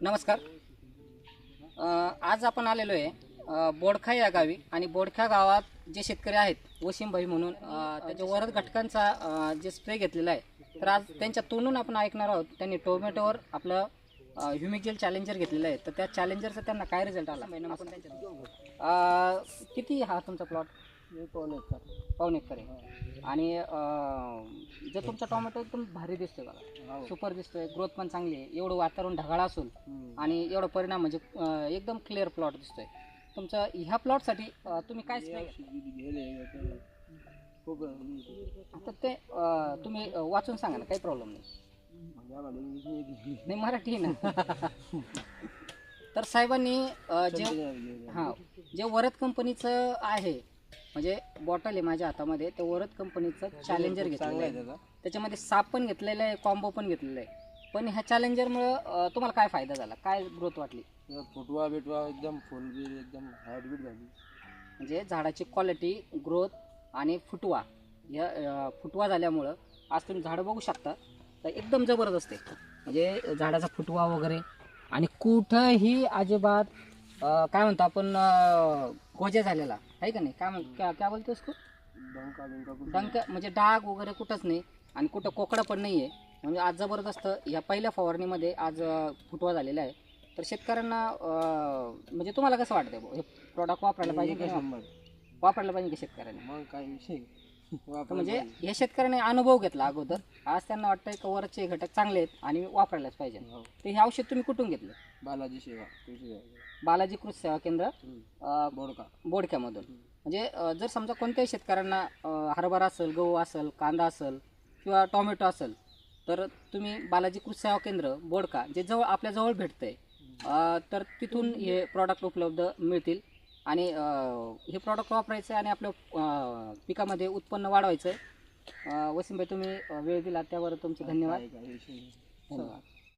नमस्कार. आज आपण आलेलो आहे बोडखा या गावी आणि बोडखा गावात जे शेतकरी आहेत वसीमभाई म्हणून त्याच्या वरद घटकांचा जे स्प्रे घेतलेला आहे तर आज त्यांच्या तोंडून आपण ऐकणार आहोत. त्यांनी टोमॅटोवर आपलं ह्युमिकजेल चॅलेंजर घेतलेलं आहे. तर त्या चॅलेंजरचा त्यांना काय रिझल्ट आला? आपण किती हा तुमचा प्लॉट पाऊन एकर. आहे. आणि जर तुमचा टोमॅटो एकदम भारी दिसतोय बघा. सुपर दिसतोय. ग्रोथ पण चांगली आहे. एवढं वातावरण ढगाळ असून आणि एवढा परिणाम म्हणजे अं, एकदम क्लिअर प्लॉट दिसतोय. तुमचं ह्या प्लॉटसाठी तुम्ही काय spray घेतलं? खूप आता ते अं, तुम्ही अं, वाचून सांगा ना काही प्रॉब्लेम नाही. नाही मराठी आहे ना. तर साहेबांनी अं, जे हां जे वरद कंपनीचं आहे म्हणजे बॉटल आहे माझ्या हातामध्ये ते वरद कंपनीचं चॅलेंजर घेतलेलं आहे. त्याच्यामध्ये साप पण घेतलेलं आहे कॉम्बो पण घेतलेलं आहे. पण ह्या चॅलेंजरमुळं तुम्हाला काय फायदा झाला? काय ग्रोथ वाटली? फुटवा बिटवा एकदम फुल एकदम बीट झाली. म्हणजे झाडाची क्वालिटी ग्रोथ आणि फुटवा. या फुटवा झाल्यामुळं आज तुम्ही झाडं बघू शकता. तर एकदम जबरदस्त आहे. म्हणजे झाडाचा फुटवा वगैरे आणि कुठंही अजिबात अं, काय म्हणतो आपण अं, गोजे झालेला. आहे का नाही? काय म्हण क्या क्या बोलतो उसको डंका बिंका कुठं? डंक म्हणजे डाग वगैरे कुठंच नाही आणि कुठं कोकडा पण नाही आहे म्हणजे आज जबरदस्त या पहिल्या फवारणीमध्ये आज अं, फुटवा झालेला आहे. तर शेतकऱ्यांना अं, म्हणजे तुम्हाला कसं वाटतं? हे प्रॉडक्ट वापरायला पाहिजे की नाही? वापरायला पाहिजे की शेतकऱ्यांनी? मग काय विषय? तर म्हणजे. या शेतकऱ्याने अनुभव घेतला अगोदर आज त्यांना वाटतंय का वरचे घटक चांगले आहेत आणि वापरायलाच पाहिजे हो. तर हे औषध तुम्ही कुठून घेतलं बालाजी सेवा कृषी सेवा. बालाजी कृषी सेवा केंद्र हम्म. अं, बोडका बोडक्यामधून म्हणजे अं, जर समजा कोणत्याही शेतकऱ्यांना अं, हरभरा असेल गहू असेल कांदा असेल किंवा टोमॅटो असेल तर तुम्ही बालाजी कृषी सेवा केंद्र बोडका जे जवळ आपल्या जवळ भेटतंय अं, तर तिथून हे प्रॉडक्ट उपलब्ध मिळतील आणि हे प्रॉडक्ट वापरायचं आणि आपल्या पिकामध्ये उत्पन्न वाढवायचं. आहे वसीमभाई तुम्ही अं, वेळ दिला त्यावर तुमचे धन्यवाद. धन्यवाद.